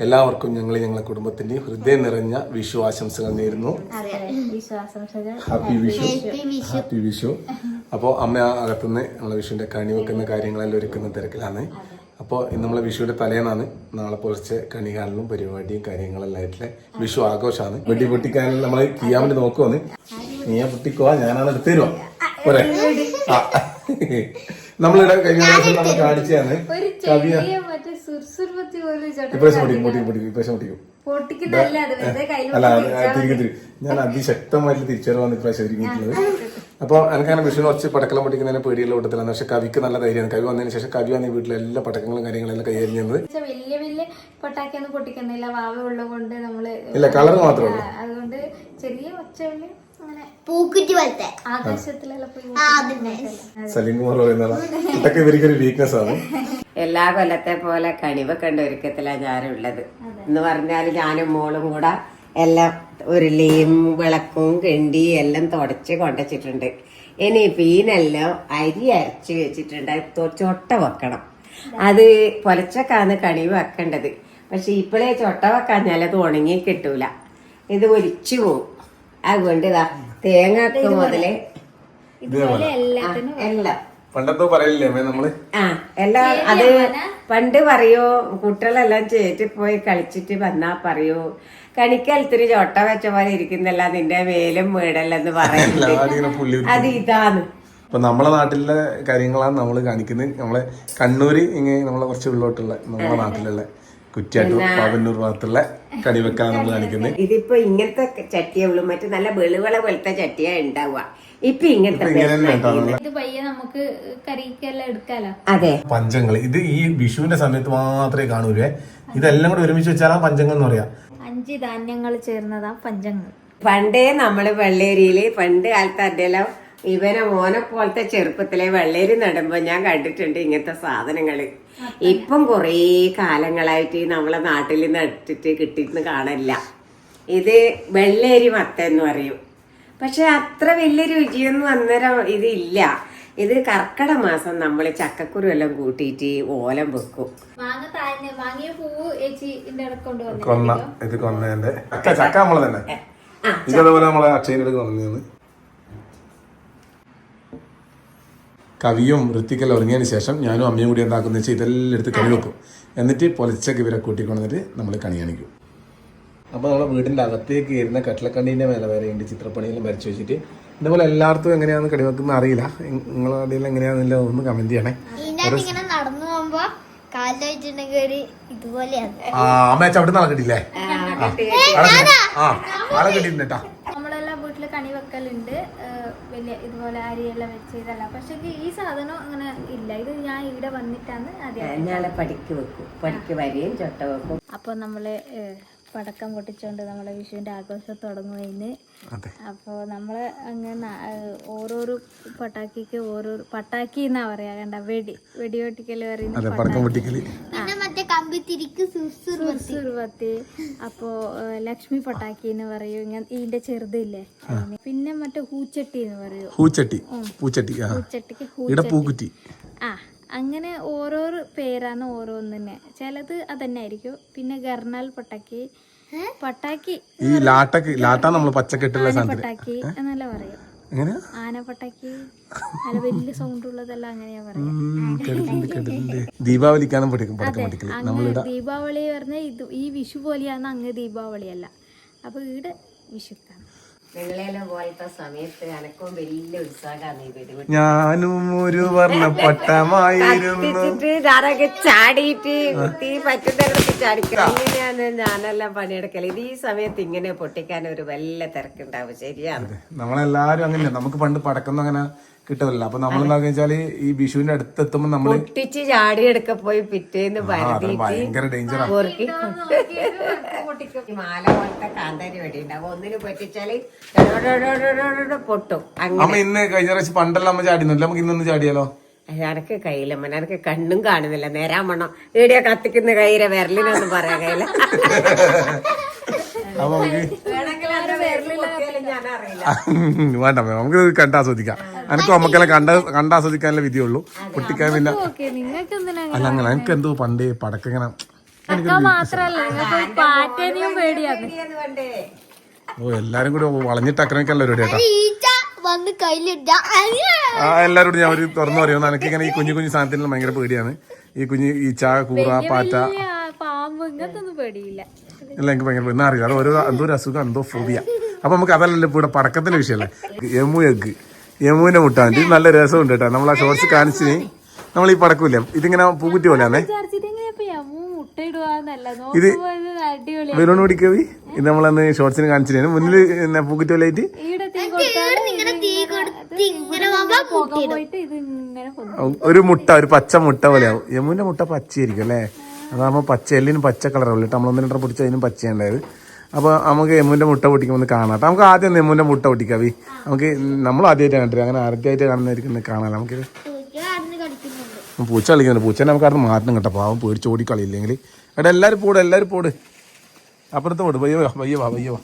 എല്ലാവർക്കും ഞങ്ങൾ ഞങ്ങളെ കുടുംബത്തിന്റെ ഹൃദയം നിറഞ്ഞ വിഷു ആശംസകൾ നേരുന്നു. ഹാപ്പി വിഷു. ഹാപ്പി വിഷു. അപ്പോ അമ്മ അകത്തുനിന്ന് നമ്മളെ വിഷുവിന്റെ കണി വെക്കുന്ന കാര്യങ്ങളെല്ലാം ഒരുക്കുന്ന തിരക്കിലാണ്. അപ്പോൾ ഇന്ന് നമ്മളെ വിഷുവിന്റെ തലേന്നാണ് നാളെ പുലർച്ചെ കണി കാണലും പരിപാടിയും കാര്യങ്ങളെല്ലാം ആയിട്ടുള്ള വിഷു ആഘോഷമാണ്. വെടി പൊട്ടിക്കാനും നമ്മൾ ചെയ്യാൻ വേണ്ടി നോക്കുവാന്ന് നീയാ പൊട്ടിക്കോ ഞാനാണ് എടുത്തു തരുവാ. നമ്മളിവിടെ കഴിഞ്ഞ ദിവസം നമ്മൾ കാണിച്ചതാണ് കവിയ ഇപ്രാവശ്യം പൊട്ടിക്കും പൊട്ടിക്കും പൊട്ടിക്കും ഇപ്രാവശ്യം പൊട്ടിക്കും. അല്ല തിരികെ തിരികെ ഞാൻ അതിശക്തമായിട്ട് തിരിച്ചറിവാണ് ഇപ്രാവശ്യം ഒരുങ്ങിയിട്ടുള്ളത്. അപ്പൊ എനിക്കങ്ങനെ വിഷുവിന് കുറച്ച് പടക്കളം പൊട്ടിക്കുന്നതിന് പേടിയുള്ള കൂട്ടത്തിലാണ്. പക്ഷെ കവിക്ക് നല്ല ധൈര്യമാണ്. കവി വന്നതിന് ശേഷം കവി വന്ന ഈ വീട്ടിലെ എല്ലാ പടക്കങ്ങളും കാര്യങ്ങളെല്ലാം കൈകാര്യം വലിയ വലിയ പട്ടാക്കിയൊന്നും പൊട്ടിക്കുന്നില്ല. വാവ ഉള്ളത് കൊണ്ട് നമ്മൾ ഇല്ല കളർ മാത്രമേ ഉള്ളൂ. അതുകൊണ്ട് ചെറിയ ഒച്ചവിൽ വീക്ക്നെസ് ആണ്. എല്ലാ കൊല്ലത്തെ പോലെ കണിവെക്കണ്ട ഒരുക്കത്തിലാണ് ഞാനുള്ളത് എന്ന് പറഞ്ഞാൽ ഞാനും മോളും കൂടെ എല്ലാം ഉരുളിയും വിളക്കും കെണ്ടി എല്ലാം തുടച്ച് കൊണ്ടുവച്ചിട്ടുണ്ട് ഇനി പീനെല്ലാം അരി അരച്ച് വെച്ചിട്ടുണ്ട്. ചൊട്ട വെക്കണം. അത്. പൊലച്ചക്കാണ് കണി വെക്കേണ്ടത്. പക്ഷെ ഇപ്പോഴേ ചൊട്ട വെക്കാഞ്ഞാൽ അത് ഉണങ്ങി കിട്ടൂല. ഇത് ഒലിച്ചു പോവും. അതുകൊണ്ട് ഇതാ തേങ്ങക്ക് മുതൽ ഇതുപോലെ എല്ലാ. പണ്ടത്തെ പറയില്ലേ നമ്മൾ? ആ എല്ലാ അത് പണ്ട് പറയോ കുട്ടികളെല്ലാം ചേറ്റി പോയി കളിച്ചിട്ട് വന്നാ പറയൂ. കണിക്കലത്തിരി ചോട്ട വെച്ച പോലെ ഇരിക്കുന്നല്ല നിന്റെ മേലും വീടല്ലെന്ന് പറയുന്നത്. അത് ഇതാണ്. അപ്പൊ നമ്മളെ നാട്ടിലെ കാര്യങ്ങളാണ് നമ്മൾ കാണിക്കുന്നത്. നമ്മളെ കണ്ണൂര് ഇങ്ങനെ നമ്മളെ കുറച്ച് ഉള്ളോട്ടുള്ള നമ്മളെ നാട്ടിലുള്ള കുറ്റ്യാട്ടൂർ പാവന്നൂർ ഭാഗത്തുള്ള കണിവെക്കാണ് നമ്മൾ കാണിക്കുന്നത് ഇതിപ്പോ ഇങ്ങനത്തെ ചട്ടിയേ ഉള്ളൂ. മറ്റു നല്ല വെളുവിള പോലത്തെ ചട്ടിയാ ഉണ്ടാവുക ഇപ്പൊ ഇങ്ങനത്തെ നമുക്ക് കറിക്കെല്ലാം എടുക്കാലോ? അതെ. പഞ്ചങ്ങൾ ഇത് ഈ വിഷുവിന്റെ സമയത്ത് മാത്രമേ കാണൂലേ ഇതെല്ലാം കൂടെ ഒരുമിച്ച് വെച്ചാൽ പഞ്ചങ്ങൾ എന്ന് പറയാ. അഞ്ച് ധാന്യങ്ങൾ ചേർന്നതാ പഞ്ചങ്ങൾ. പണ്ടേ നമ്മൾ വെള്ളേരിയിൽ പണ്ട് കാലത്ത് അതെല്ലാം ഇവനെ മോനെ പോലത്തെ ചെറുപ്പത്തിലെ വെള്ളേരി നടുമ്പോ ഞാൻ കണ്ടിട്ടുണ്ട് ഇങ്ങനത്തെ സാധനങ്ങൾ. ഇപ്പം കുറേ കാലങ്ങളായിട്ട് ഈ നമ്മളെ നാട്ടിൽ നട്ടിട്ട് കിട്ടിയിട്ട് കാണല്ല ഇത് വെള്ളേരി മത്ത എന്ന് പറയും. പക്ഷെ അത്ര വലിയ രുചിയൊന്നും അന്നേരം ഇതില്ല ഇത് കർക്കട മാസം നമ്മൾ ചക്കക്കുരു എല്ലാം കൂട്ടിയിട്ട് ഓലം വെക്കും. കൊന്ന ഇത് കൊന്നേന്റെ ചക്ക ചക്ക നമ്മളെ തന്നെ ഇതേപോലെ നമ്മളെ അക്ഷയന്റെ കൊന്നു കവിയും ഋത്തിക്കെല്ലാം ഉറങ്ങിയതിന് ശേഷം ഞാനും അമ്മയും കൂടി എന്താക്കുന്ന വെച്ചാൽ ഇതെല്ലാം എടുത്ത് കണി വെക്കും. എന്നിട്ട് പൊലിച്ചൊക്കെ ഇവരെ കൂട്ടിക്കൊണ്ടിട്ട് നമ്മൾ കണി കാണിക്കും. അപ്പോൾ നമ്മളെ വീടിന്റെ അകത്തേക്ക് ഇരുന്ന കട്ടിലക്കണ്ണീന്റെ മേലെ വരെ ഉണ്ട് ചിത്രപ്പണിയെല്ലാം വരച്ച് വെച്ചിട്ട് ഇതുപോലെ എല്ലായിടത്തും എങ്ങനെയാണെന്ന് കണി വെക്കുന്ന അറിയില്ല. നിങ്ങളെ അടിയിൽ എങ്ങനെയാണെന്നില്ല ഒന്ന് കമന്റ് ചെയ്യണേ. നടന്നു ഇതുപോലെയാണ്. ആ അമ്മ അവിടെ നടക്കട്ടില്ലേ ആ. ആളെ കിട്ടിയിട്ടുണ്ട് വീട്ടിൽ കണി വെക്കലുണ്ട്. വലിയ ഇതുപോലെ അരിയെല്ലാം വെച്ച് ഇതല്ല. പക്ഷെ ഈ സാധനം അങ്ങനെ ഇല്ല. ഇത് ഞാൻ ഇവിടെ വന്നിട്ടാണ് ആദ്യം ഞാളെ പടിക്ക് വെക്കും. പടിക്ക് വരെയും ചൊട്ട വെക്കും. അപ്പോൾ നമ്മൾ പടക്കം പൊട്ടിച്ചുകൊണ്ട് നമ്മളെ വിഷുവിന്റെ ആഘോഷം തുടങ്ങുന്നതിന് അതെ. അപ്പോൾ നമ്മൾ അങ്ങനെ ഓരോരോ പട്ടാക്കിക്ക് ഓരോ പട്ടാക്കി എന്നാ പറയാ? കണ്ട വെടി വെടി പൊട്ടിക്കൽ. പറയുന്നത് അതെ പടക്കം പൊട്ടിക്കൽ പിന്നെ മറ്റേ കമ്പി തിരിക്ക് സുസുർ സുറുവത്തി അപ്പോ ലക്ഷ്മി പട്ടാക്കി എന്ന് പറയും. ഇങ്ങനെ ഇതിന്റെ ചെറുതില്ലേ. പിന്നെ മറ്റേ ഹൂച്ചട്ടി എന്ന് പറയും. ഹൂച്ചട്ടി. പൂച്ചട്ടി ആ. പൂച്ചട്ടിക്ക് ഹൂ ആ അങ്ങനെ ഓരോരോ പേരാണ് തന്നെ ചിലത് അതന്നെ ആയിരിക്കും പിന്നെ ഗർണാൽ പട്ടാക്കി. പട്ടാക്കി ഈ ലാട്ടക്ക് ലാട്ടാ നമ്മൾ പച്ചക്കെട്ടുള്ള പട്ടാക്കി എന്നല്ല പറയും. എങ്ങനെയാ വലിയ സൗണ്ട് ഉള്ളതല്ല അങ്ങനെയാ പറയാ ദീപാവലിക്കാണ് പഠിക്കും പടക്കം പഠിക്കൽ നമ്മളിവിടെ ദീപാവലി പറഞ്ഞ ഇത് ഈ വിഷു പോലെയാണ് അങ്ങ് ദീപാവലിയല്ല അപ്പൊ ഇവിടെ വിഷുക്കാണ് നിങ്ങളെല്ലാം പോലത്തെ സമയത്ത് എനക്കും വലിയ ഉത്സാഹമാണ് ഞാനും ഒരു വർണപ്പട്ടമായിരുന്നു ഞാനൊക്കെ ചാടിയിട്ട് തീ പറ്റുന്നിടത്ത് ചാടിക്കും. ഇങ്ങനെയാണ് ഞാനെല്ലാം പണിയെടുക്കൽ. ഇത് ഈ സമയത്ത് ഇങ്ങനെ പൊട്ടിക്കാൻ ഒരു വല്ല തിരക്കുണ്ടാവും. ശരിയാണ്. നമ്മളെല്ലാരും അങ്ങനെ നമുക്ക് പണ്ട് പടക്കൊന്നും അങ്ങനെ കിട്ടില്ല അപ്പൊ നമ്മൾ എന്താ വെച്ചാൽ ഈ വിഷുവിന്റെ അടുത്ത് എത്തുമ്പോ നമ്മൾ പൊട്ടിച്ച് ചാടിയെടുക്ക പോയി പിറ്റേന്ന് ഭയങ്കര ഡേഞ്ചർ ഈ മാല പോലത്തെ കാന്താരി വെടി ഉണ്ടാവും ഒന്നിന് പൊട്ടിച്ചാൽ പൊട്ടും. അമ്മ ഇന്ന് കഴിഞ്ഞ പ്രാവശ്യം പണ്ടെല്ലാം അമ്മ ചാടിയൊന്നുമില്ല. നമുക്ക് ഇന്നൊന്ന് ചാടിയാലോ? എനക്ക് കയ്യില അനക്ക് കണ്ണും കാണുന്നില്ല. നേരാൻ വണ്ണം. വീഡിയോ കത്തിക്കുന്ന കയ്യിലെ വിരലിനൊന്നും പറയാൻ കയ്യില അപ്പൊ നമുക്ക് വേണമെങ്കിൽ അതിന്റെ വിരലിൽ കുത്തിയാലും ഞാൻ അറിയില്ല വേണ്ട മാം നമുക്ക് കണ്ട് ആസ്വദിക്കാം എനിക്ക് നമുക്കെല്ലാം കണ്ട കണ്ടാസ്വദിക്കാനുള്ള വിധിയുള്ളൂ. എന്തിനാ അല്ല അങ്ങനെ എനിക്ക് എന്തോ പണ്ട് പടക്കം ഇങ്ങനെ ഓ എല്ലാരും കൂടി വളഞ്ഞിട്ട് ആക്രമിക്കാനുള്ള ഒരു കേട്ടോ ആ എല്ലാവരോടും ഞാൻ ഒരു തുറന്നു പറയുന്നു എനിക്ക് ഇങ്ങനെ ഈ കുഞ്ഞു കുഞ്ഞു സാധനത്തിന് ഭയങ്കര പേടിയാണ്. ഈ കുഞ്ഞു ഈച്ച കൂറ പാറ്റ. പാമ്പ് ഇങ്ങനത്തെ ഒന്നും പേടിയില്ല. എല്ലാം എനിക്ക് ഭയങ്കര എന്നാ അറിയാം? അത് ഓരോ എന്തോ ഒരു അസുഖം എന്തോ ഫോബിയ അപ്പൊ നമുക്ക് അതല്ലല്ലോ ഇപ്പൊ ഇവിടെ പടക്കത്തിന്റെ വിഷയമല്ലേ? യമു എഗ് യമുവിനെ മുട്ടാൻ ഇത് നല്ല രസമുണ്ട് കേട്ടോ. നമ്മൾ ആ ഷോർട്സ് കാണിച്ചിന് നമ്മൾ ഈ പടക്കൂല്ലേ ഇതിങ്ങനെ പൂക്കുറ്റി പോലെയാണേ ഇത് വെറുതെ ബലൂൺ പിടിക്കവി ഇത് നമ്മളന്ന് ഷോർട്സിന് കാണിച്ചിരുന്നു. മുന്നിൽ പൂക്കുറ്റി ഇങ്ങനെ ഒരു മുട്ട ഒരു പച്ച മുട്ട പോലെയാവും യമുവിന്റെ മുട്ട പച്ചയായിരിക്കും അല്ലേ? അതാകുമ്പോ പച്ച എല്ലിനും പച്ച കളറുള്ളൂ നമ്മൾ പൊടിച്ചതിനും രണ്ടര പൊടിച്ച് അതിനും പച്ചയുണ്ടായത് അപ്പൊ നമുക്ക് യമുവിന്റെ മുട്ട പൊട്ടിക്കുമ്പോൾ കാണാം നമുക്ക് ആദ്യം യമുവിന്റെ മുട്ട പൊട്ടിക്കാം വി. നമുക്ക് നമ്മൾ ആദ്യമായിട്ട് കണ്ടിട്ട് അങ്ങനെ ആദ്യമായിട്ട് കാണുന്നതായിരിക്കും കാണാം നമുക്ക് പൂച്ച കളിക്കുന്നുണ്ട്. പൂച്ചനെ നമുക്ക് അവിടെ മാറ്റണം കേട്ടോ. പാവം പേടിച്ച് ഓടി കളിയില്ലെങ്കിൽ. എടാ എല്ലാവരും പോട് എല്ലാവരും പോട്. അപ്പുറത്ത് പോട്. പയ്യോ വാ വയ്യ വാ വയ്യ. വാ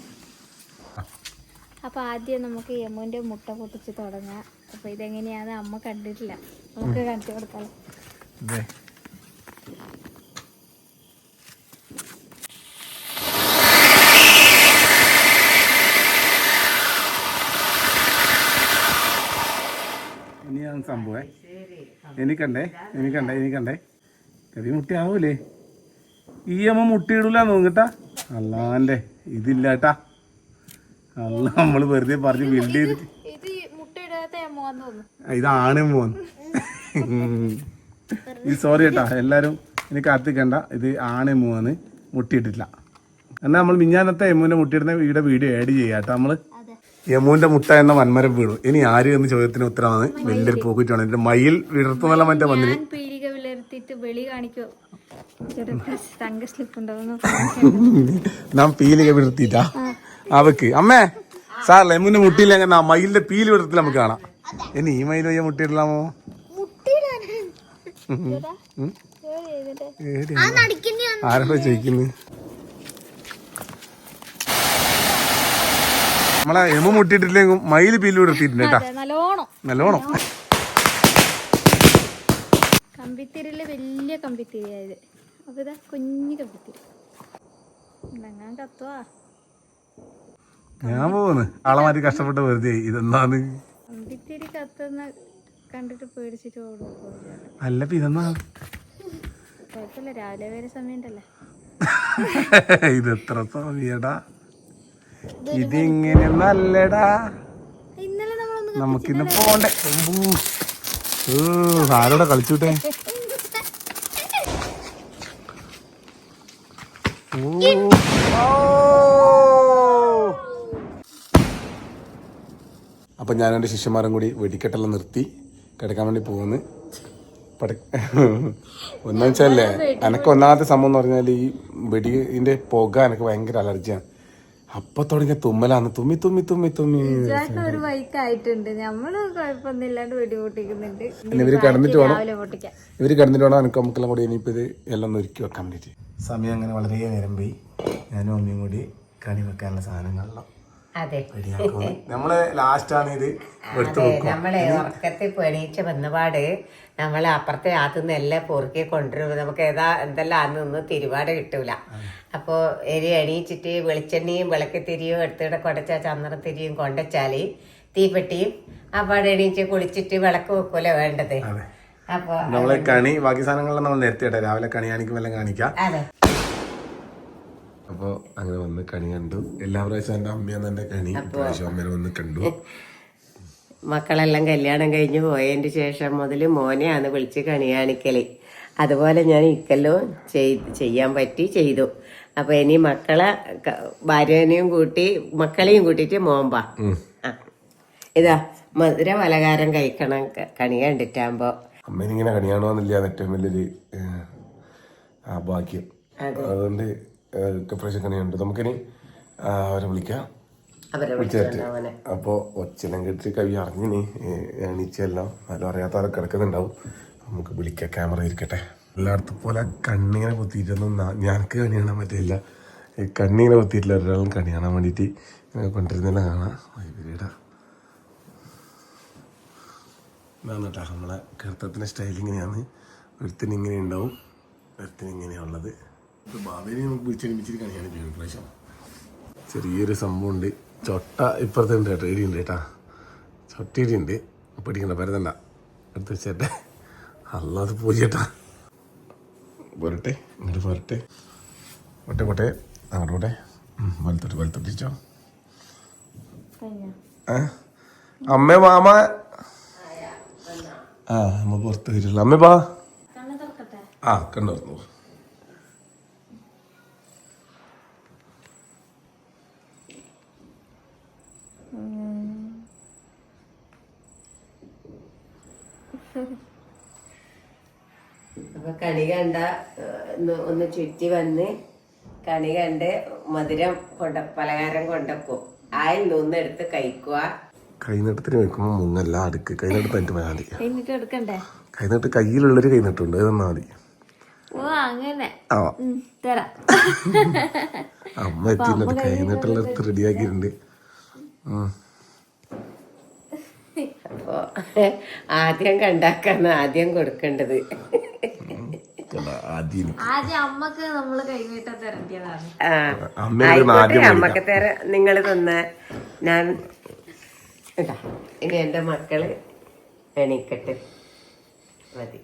അപ്പൊ ആദ്യം നമുക്ക് യമുവിന്റെ മുട്ട പൊട്ടിച്ച് തുടങ്ങാം. അപ്പൊ ഇതെങ്ങനെയാന്ന് അമ്മ കണ്ടിട്ടില്ല. നമുക്ക് കാണിച്ചു കൊടുക്കാം. ഇനിയാണ് സംഭവം. എനിക്കണ്ടേ? എനിക്കണ്ടേ? എനിക്കണ്ടേ? കവി മുട്ടിയാവൂലേ? ഈ അമ്മ മുട്ടിയിടൂല നോങ്ങട്ട അല്ലാണ്ടെ ഇതില്ല കേട്ടാ അല്ല നമ്മൾ വെറുതെ പറഞ്ഞ് ബിൽഡ് ചെയ്തിട്ട്. ഇത് മുട്ട ഇടാത്ത അമ്മ തോന്നുന്നു. ഇതാണ് മോൻ. ഈ സോറി കേട്ടാ എല്ലാരും ഇനി കാത്തിക്കണ്ട. ഇത് ആണ് മോന്ന് മുട്ടിയിട്ടില്ല എന്നാ നമ്മൾ മിഞ്ഞാനത്തെ യമുവിന്റെ മുട്ടിയിടുന്ന വീടെ വീഡിയോ ആഡ് ചെയ്യാം കേട്ടോ നമ്മൾ. യമുവിന്റെ മുട്ട എന്ന വന്മരം വീണു. ഇനി ആര് എന്ന ചോദ്യത്തിന് ഉത്തരമാണ്? വലിയൊരു പോക്കറ്റാണ് എന്റെ മയിൽ വിടർത്തുന്നല്ല മറ്റേ വന്നിന് ഞാൻ പീലിക വെളി കാണിക്കോ? തങ്ക സ്ലിപ്പ് ഉണ്ടോന്ന് നാം പീലിക വിടർത്തിട്ടാ അവക്ക് അമ്മേ സാർ യമുവിന്റെ മുട്ടിയില്ല ആ മയിലിന്റെ പീൽ വിടർത്തിൽ നമുക്ക് കാണാം. ഇനി ഈ മയിൽ വയ്യ മുട്ടിയിടലാമോ ആരോ ഏടി ആ നടിക്കുന്ന ആരോടാ ചോദിക്കുന്നത് നമ്മളെ എമ മുട്ടിയിട്ടില്ലെങ്കിൽ മയിൽ പീൽ എടുത്തിട്ടുണ്ട് കേട്ടാ. നല്ലോണം. നല്ലോണം. കമ്പിത്തിരിൽ വലിയ കമ്പിത്തിരിയായത് അപ്പൊ ഇതാ കുഞ്ഞു കമ്പിത്തിരി. ഇതെങ്ങാൻ കത്തുവാ? ഞാൻ പോകുന്നു ആളെ മാറ്റി കഷ്ടപ്പെട്ട് വെറുതെ ആയി. ഇതെന്താന്ന്? കമ്പിത്തിരി കത്തുന്ന കണ്ടിട്ട് പേടിച്ചിട്ട് ഓടും അല്ല ഇതെന്നാ കുഴപ്പമില്ല രാവിലെ വരെ സമയം ഉണ്ടല്ലേ ഇത് എത്ര സമയടാ? ഇതിങ്ങനെയൊന്നല്ലടാ നല്ലടാ. നമുക്കിന്ന് പോണ്ടേ. ആരോടെ കളിച്ചുവിട്ടെ അപ്പം ഞാൻ എന്റെ ശിഷ്യന്മാരും കൂടി വെടിക്കെട്ടെല്ലാം നിർത്തി കിടക്കാൻ വേണ്ടി പോകുന്നു ഒന്നു വെച്ചാലേ എനക്ക് ഒന്നാമത്തെ സംഭവം എന്ന് പറഞ്ഞാൽ ഈ വെടിന്റെ പുക എനിക്ക് ഭയങ്കര അലർജിയാണ്. അപ്പൊ തുടങ്ങിയ തുമ്മലാണ്. തുമ്മി തുമ്മി തുമ്മി തുമ്മി. ഒരു ബൈക്ക് ആയിട്ടുണ്ട് നമ്മൾ കുഴപ്പമൊന്നുമില്ലാണ്ട് വെടി പൊട്ടിക്കുന്നുണ്ട് ഇവർ കിടന്നിട്ട് വേണം. ഇവർ കിടന്നിട്ട് വേണം എനിക്ക് നമുക്കെല്ലാം കൂടി ഇനിയിപ്പോ ഇത് എല്ലാം ഒരുക്കി വെക്കാൻ വേണ്ടിട്ട് സമയം അങ്ങനെ വളരെ നേരം പോയി. ഞാനും അമ്മയും കൂടി കണി വെക്കാനുള്ള സാധനങ്ങളെല്ലാം അതെ. നമ്മളെ നമ്മൾ ലാസ്റ്റ് ആണ് ഇത് നമ്മളെ ഉറക്കത്തിൽ പെണീച്ച് വന്നപാട് നമ്മളെ അപ്പുറത്തെ ആത്തുനിന്ന് എല്ലാം പൊറുക്കി കൊണ്ടുവരും നമുക്ക് ഏതാ എന്തെല്ലാം അന്നൊന്നും തിരുപാട് കിട്ടൂല. അപ്പോ എരി എണീച്ചിട്ട് വെളിച്ചെണ്ണയും വിളക്കത്തിരിയും എടുത്തിടെ കൊടച്ച തിരിയും കൊണ്ടച്ചാൽ തീപ്പെട്ടിയും അപ്പാട് എണീച്ച് കുളിച്ചിട്ട് വിളക്ക് വെക്കൂല വേണ്ടത്. അപ്പൊ നമ്മളെ കണി ബാക്കി സാധനങ്ങളെല്ലാം നമ്മൾ നേരത്തെ രാവിലെ കണി കാണിക്കാം. അതെ. അപ്പോൾ അങ്ങനെ വന്ന് കണി കണ്ടു. എല്ലാ പ്രാവശ്യം എന്റെ അമ്മയാണ് എന്റെ കണി പ്രാവശ്യം അമ്മേനെ വന്ന് കണ്ടു. മക്കളെല്ലാം കല്യാണം കഴിഞ്ഞ് പോയതിന്റെ ശേഷം മുതൽ മോനെയാണ് വിളിച്ച് കണി കാണിക്കൽ. അതുപോലെ ഞാൻ ഇക്കല്ലോ ചെയ്- ചെയ്യാൻ പറ്റി ചെയ്തു. അപ്പൊ ഇനി മക്കളെ ഭാര്യനെയും കൂട്ടി മക്കളെയും കൂട്ടിയിട്ട് മോമ്പ. ഇതാ മധുര പലകാരം കഴിക്കണം കണി കണ്ടിട്ടാകുമ്പോ. അമ്മേനിങ്ങനെ കണിയാണോന്നില്ല ഏറ്റവും വലിയൊരു ഭാഗ്യം. അതുകൊണ്ട് ഏഹ്, പ്രാവശ്യം കണി നമുക്കിനി അവരെ വിളിക്കാം. അവനെ. അപ്പോൾ ഒച്ചനം കേട്ടിട്ട് കവി അറിഞ്ഞിനി എണീച്ചെല്ലാം ആരും അറിയാത്ത ആൾ കിടക്കുന്നുണ്ടാവും. നമുക്ക് വിളിക്കാം ക്യാമറ ഇരിക്കട്ടെ. എല്ലായിടത്തും പോലെ കണ്ണിങ്ങനെ കുത്തിയിട്ടൊന്നും ഞാനൊക്കെ കണി കാണാൻ പറ്റില്ല ഈ കണ്ണിങ്ങനെ കുത്തിയിട്ടില്ല ഒരാളും കണി കാണാൻ വേണ്ടിയിട്ട് കൊണ്ടിരുന്നതിനെ കാണാം. ഇവരുടെ ഇതാണ് കേട്ടോ നമ്മളെ കീർത്തത്തിന്റെ സ്റ്റൈൽ ഇങ്ങനെയാണ്. ഒരുത്തിന് ഇങ്ങനെ ഉണ്ടാവും ഒരുത്തിന് ഇങ്ങനെയുള്ളത് ചെറിയൊരു സംഭവം ഉണ്ട് ചൊട്ട ഇപ്പുറത്തെ ഉണ്ട് കേട്ടോ ഉണ്ട് കേട്ടാ. ചൊട്ടയിടി ഉണ്ട്. പിടിക്കണ്ട പരതണ്ട. എടുത്ത് വെച്ചേട്ടെ. അല്ലാതെ പോയി ചേട്ടാ പോരട്ടെ ഇങ്ങോട്ട് പോരട്ടെ കൊട്ടെ പോട്ടെ. അങ്ങോട്ട് പോട്ടെ. വലുത്തോട്ട് വലത്തോട്ട് ചോ അമ്മ മാമ? ആ അമ്മ പുറത്ത് വരില്ല അമ്മ ബാ. ആ കണ്ടു. അപ്പൊ കണി കണ്ട ഒന്ന് ഒന്ന് ചുറ്റി വന്ന് കണി കണ്ട് മധുരം കൊണ്ട പലഹാരം കൊണ്ടക്കും ആയിൽ നിന്നെടുത്ത് കഴിക്കുക കൈനട്ടത്തിന് വെക്കുമ്പോൾ മുങ്ങല്ല അടുക്ക്. കൈനട്ടത്ത് എനിക്ക് മതി. എടുക്കണ്ടേ? കൈനീട്ട് കയ്യിലുള്ളൊരു കൈനട്ടുണ്ട് അത് മതി. തരാം. അമ്മ എത്തിയിട്ട് കൈനട്ടുള്ള റെഡിയാക്കിയിട്ടുണ്ട് അപ്പൊ ആദ്യം കണ്ടാക്കാണ് ആദ്യം കൊടുക്കേണ്ടത്. അമ്മയ്ക്ക് നമ്മൾ കൈനീട്ടം തരേണ്ടതാണ്. അമ്മയ്ക്ക് തര. നിങ്ങൾ തന്ന ഞാൻ ഇതാ ഇനി എന്റെ മക്കൾ എണീക്കട്ടെ. മതി.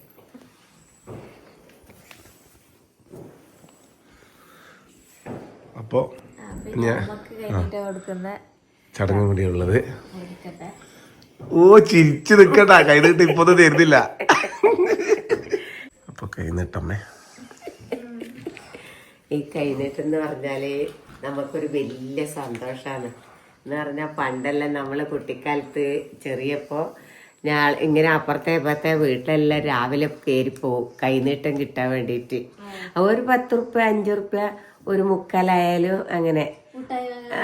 അപ്പോ കൊടുക്കുന്ന ചടങ്ങ് കൂടിയുള്ളത് ഓ ചിരിച്ചു നിക്കട്ടാ കൈനീട്ട് ഇപ്പൊ ഒന്നും തരുന്നില്ല. അപ്പൊ കൈനീട്ടമ്മേ. ഈ കൈനീട്ടെന്ന് പറഞ്ഞാൽ നമുക്കൊരു വലിയ സന്തോഷാണ്. എന്ന് പറഞ്ഞാൽ പണ്ടെല്ലാം നമ്മൾ കുട്ടിക്കാലത്ത് ചെറിയപ്പോ ഞാൻ ഇങ്ങനെ അപ്പുറത്തെ ഇപ്പുറത്തെ വീട്ടിലെല്ലാം രാവിലെ കയറി പോകും കൈനീട്ടം കിട്ടാൻ വേണ്ടിയിട്ട്. ഒരു പത്ത് റുപ്യ അഞ്ചു റുപ്യ ഒരു മുക്കാലായാലും അങ്ങനെ.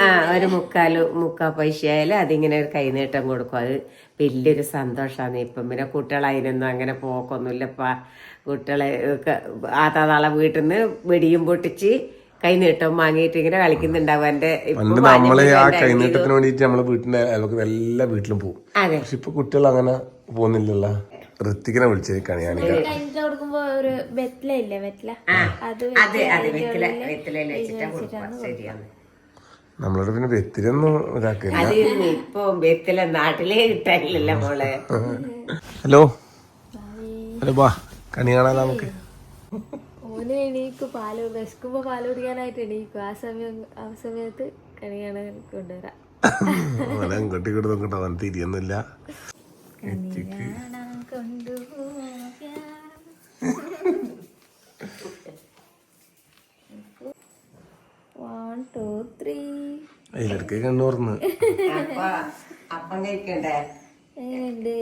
ആ ഒരു മുക്കാൽ മുക്കാൽ പൈസ ആയാലും അതിങ്ങനെ ഒരു കൈനീട്ടം കൊടുക്കും. അത് വലിയൊരു സന്തോഷമാണ് ഇപ്പം പിന്നെ കുട്ടികൾ അതിനൊന്നും അങ്ങനെ പോക്കൊന്നുമില്ലപ്പാ കുട്ടികളെ ആത്താതാളെ വീട്ടിൽ നിന്ന് വെടിയും പൊട്ടിച്ച് കൈനീട്ടം വാങ്ങിയിട്ട് ഇങ്ങനെ കളിക്കുന്നുണ്ടാവും. എന്റെ ഇപ്പൊ നമ്മൾ ആ കൈനീട്ടത്തിന് വേണ്ടിയിട്ട് നമ്മളെ വീട്ടിന്റെ എല്ലാ വീട്ടിലും പോകും അതെ. പക്ഷെ ഇപ്പൊ കുട്ടികൾ അങ്ങനെ പോകുന്നില്ലല്ലോ. ഋത്തിക്കിനെ വിളിച്ചേക്കാണ് ഞാൻ ഒരു വെറ്റില? ഇല്ലേ വെറ്റില അത് നമ്മളോട് പിന്നെ വെത്തിലൊന്നും ഇതാക്കില്ല ഇപ്പൊ വെറ്റില നാട്ടിലേ കിട്ടാനില്ലല്ലോ മോളെ. ഹലോ. ഹലോ ബാ. കണി കാണാൻ നമുക്ക്. ഓനെ എണീക്കും പാൽ വിശക്കുമ്പോ പാൽ കുടിക്കാനായിട്ട് എണീക്കും. ആ സമയം ആ സമയത്ത് കണി കാണാൻ കൊണ്ടുവരാം. അവനെ അങ്ങോട്ട് ഇങ്ങോട്ട് നോക്കട്ടെ തിരിയൊന്നുമില്ല. കാണാൻ വൺ ടു ത്രീ അതിലെടുക്ക് കണ്ണു തുറന്ന് അപ്പൊ കഴിക്കണ്ടേ? എങ്ങനെയുണ്ട്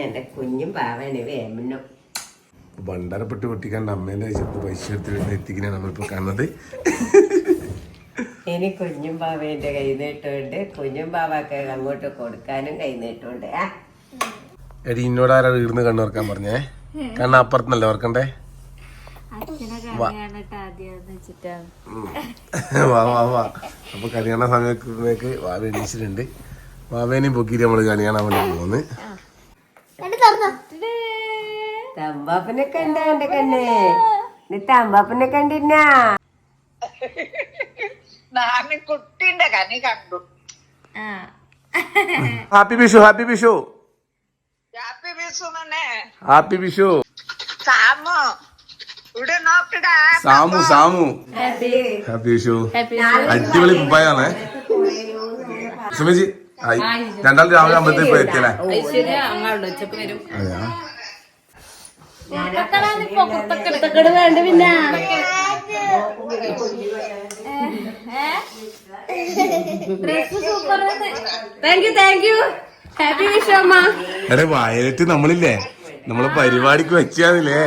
എന്റെ കുഞ്ഞും പാവന് വേമനും ഭണ്ഡാരപ്പെട്ട് പൊട്ടിക്കാണ്ട് അമ്മേന്റെ പൈസ എടുത്തിട്ട് എത്തിക്കുന്നതാണ് നമ്മളിപ്പോ കാണുന്നത്. ഇനി കുഞ്ഞും പാവേന്റെ കൈ നീട്ടുകൊണ്ട് കുഞ്ഞും പാവക്ക് അങ്ങോട്ട് കൊടുക്കാനും കൈ നീട്ടുകൊണ്ട് എടി ഇന്നോട് ആരാ വീടിന്ന് കണ്ണു ഓർക്കാൻ പറഞ്ഞേ? കണ്ണ അപ്പുറത്തുനല്ലേ ഓർക്കണ്ടേ. വാ. വാ വാ അപ്പൊ കല്യാണ സമയത്തേക്ക് വാവ എണീച്ചിട്ടുണ്ട്. വാവേനെയും പൊക്കിയിട്ട് നമ്മൾ കണി കാണാൻ വേണ്ടി തുറന്നോ? തമ്പാപ്പനെ കണ്ട എന്റെ കണ്ണ്? നീ തമ്പാപ്പനെ കണ്ടിന്നാ ഞാൻ കുട്ടീന്റെ കനി കണ്ടു. Happy Vishu happy Vishu happy Vishu തന്നെ ഹാപ്പി വിഷു സാമു ഇവിടെ നോക്കടാ സാമു സാമു. ഹാപ്പി. വിഷു അടിപൊളി കുപ്പായാണ്. സുമിജി രണ്ടാൾ രാവിലെ അമ്പലത്തിൽ പോയി എത്തിയല്ലേ? അതെയാ? കുത്തക്കട വേണ്ട പിന്നെ. Thank you thank you happy Vishu അമ്മ. എടേ വയലറ്റ് നമ്മളില്ലേ? നമ്മൾ പരിപാടിക്ക് വെച്ചാന്നില്ലേ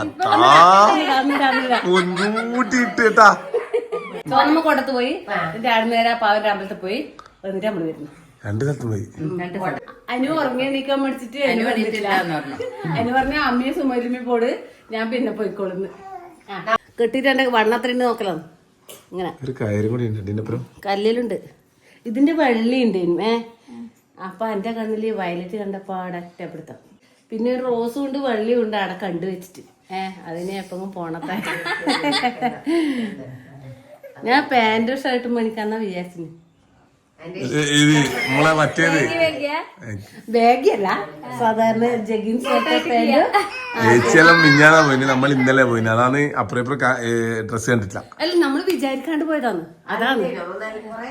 അതാ. മുൻകൂട്ടി ഇട്ട് കേട്ടാ ചോന്നമ്മ കൊടത്ത് പോയി. എന്റെ ആടുന്നേര നേരെ പാവന്റെ അമ്പലത്തിൽ പോയി. എന്നിട്ട് നമ്മൾ വരുന്നു. രണ്ടു സ്ഥലത്ത് പോയി. അനു ഉറങ്ങിയ നീക്കാൻ മടിച്ചിട്ട് അനു പറഞ്ഞിട്ടില്ല അനു പറഞ്ഞ അമ്മയെ സുമരുമി പോട്. ഞാൻ പിന്നെ പോയിക്കോളുന്നു. കെട്ടിട്ട് എന്റെ വണ്ണത്തിന് നോക്കലാണ് ഇങ്ങനെ. ഒരു കാര്യം കൂടി ഉണ്ട് ഇതിന്റെ കല്ലിലുണ്ട്. ഇതിന്റെ വെള്ളിയുണ്ട് അപ്പൊ എന്റെ കണ്ണിൽ വയലറ്റ് കണ്ടപ്പോ അവിടെ ഒറ്റപ്പെടുത്താം. പിന്നെ ഒരു റോസും ഉണ്ട് വെള്ളിയും ഉണ്ട് അവിടെ കണ്ടു വെച്ചിട്ട്. ഏ അതിനെ എപ്പം പോണത്തെ ഞാൻ പാന്റും ഷർട്ടും മേടിക്കാന്നാ വിചാരിച്ചു ഇത് നമ്മളെ മറ്റേത്. ബാഗിയല്ല സാധാരണ ജഗിൻസ് ഏച്ചിയെല്ലാം മിഞ്ഞാതാ പോയിന്. നമ്മൾ ഇന്നലെ പോയിന്. അതാണ് അപ്പുറം ഡ്രസ് ഡ്രസ്സ് കണ്ടിട്ടില്ല. അല്ല നമ്മൾ വിചാരിക്കാണ്ട് പോയതാണ്. അതാണ്.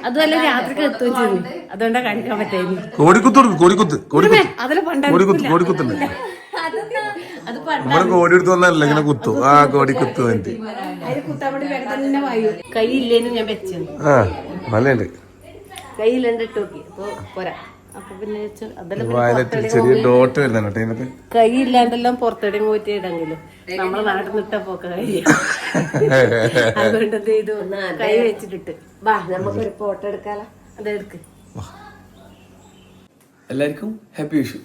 അതുമല്ല രാത്രിക്ക് എത്തുകയും ചെയ്തു അതുകൊണ്ടാ കാണിക്കാൻ പറ്റായിരുന്നു കോടിക്കുത്ത് കൊടുക്കും കോടിക്കുത്ത് കോടിക്കുത്ത് കോടിക്കുത്തുണ്ട് നമ്മൾ കോടി എടുത്ത് വന്നല്ല ഇങ്ങനെ കുത്തു. ആ കോടി കുത്തു വേണ്ടി കൈ തന്നെ ഞാൻ വെച്ചു ആ നല്ലുണ്ട് കയ്യിലുണ്ട് ഇട്ട് നോക്കി അപ്പൊ പോരാ. അപ്പൊ പിന്നെ വെച്ചു അതെല്ലാം കൈയില്ലാണ്ടെല്ലാം പുറത്തെവിടെയും പോയിട്ട് ഇടെങ്കിലും നമ്മളെ നാട്ടിൽ നിട്ട പോക്ക കൈ അതുകൊണ്ട് എന്ത് ചെയ്തു? കൈ വെച്ചിട്ടിട്ട്. വാ നമുക്കൊരു ഫോട്ടോ എടുക്കാലോ? അതെടുക്ക് എല്ലാവർക്കും happy Vishu.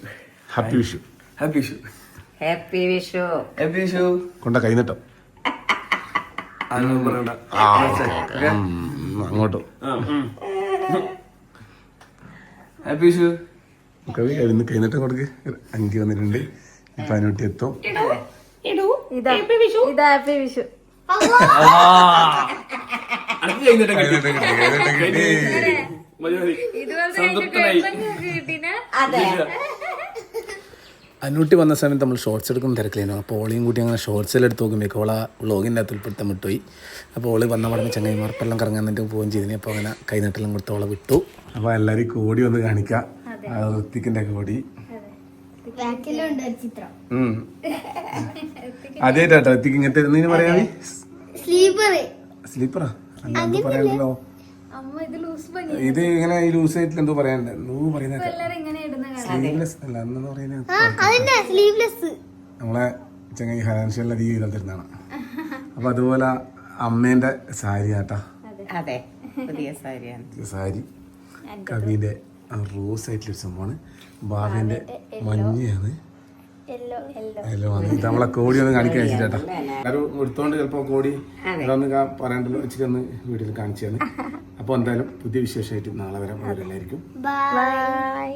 Happy Vishu. Happy Vishu. Happy Vishu. Happy Vishu. കൊണ്ട കൈ നിട്ടോ. അതൊന്നും പറയണ്ട. അങ്ങോട്ടും. ഹാപ്പി വിഷു കവി അതിന് കൈ കൊടുക്ക് അഞ്ചി വന്നിട്ടുണ്ട്. ഇപ്പൊ എത്തും. അനൂട്ടി കഴിഞ്ഞിട്ട് വന്ന സമയത്ത് നമ്മൾ ഷോർട്സ് എടുക്കുന്ന തിരക്കിലായിരുന്നു. അപ്പോൾ ഓളിയും കൂട്ടി അങ്ങനെ ഷോർട്സിൽ എടുത്ത് നോക്കുമ്പോൾ ഓള വ്ളോഗിന്റെ അകത്ത് ഉൾപ്പെടുത്താൻ വിട്ടുപോയി. അപ്പോൾ ഓളി വന്ന പറഞ്ഞ് ചങ്ങായിമാർപ്പെല്ലാം കറങ്ങാൻ എന്നിട്ട് പോവുകയും ചെയ്തിന്. അപ്പോൾ അങ്ങനെ കൈനട്ടെല്ലാം കൊടുത്ത് ഓളെ വിട്ടു. അപ്പോൾ എല്ലാരും കോടി ഒന്ന് കാണിക്കാം. ഋത്തിക്കിന്റെ കോടി. ബാക്കിലുണ്ട് ഒരു ചിത്രം. അതേറ്റാട്ടോ ഋത്തിക്ക് ഇങ്ങനത്തെ പറയാം പറയാമേ സ്ലീപ്പറാ. അങ്ങനെ പറയാനല്ലോ അമ്മ ഇത് ലൂസ് പണി ഇത് ഇങ്ങനെ ഈ ലൂസ് ആയിട്ട് എന്തോ പറയാനുണ്ട്. നൂ പറയുന്നത്. നമ്മളെ ചങ്ങായി ഹരാൻഷെല്ലാം അധികം ചെയ്താൽ തരുന്നതാണ്. അപ്പോൾ അതുപോലെ അമ്മേന്റെ സാരി ആട്ടാ അതെ പുതിയ സാരിയാണ്. സാരി. കവിന്റെ റോസ് ആയിട്ടുള്ള സംഭവമാണ്. ബാബേന്റെ മഞ്ഞയാണ്. യെല്ലോ ഇത് നമ്മളെ കോടി ഒന്ന് കാണിക്കാൻ വെച്ചിട്ടാ എല്ലാവരും എടുത്തോണ്ട് ചിലപ്പോ കോടി കാ- പറയണ്ടല്ലോ വെച്ചിട്ട് ഒന്ന് വീട്ടിൽ കാണിച്ചു തന്നെ. അപ്പൊ എന്തായാലും പുതിയ വിശേഷമായിട്ട് നാളെ വരാൻ എല്ലാവർക്കും. ബൈ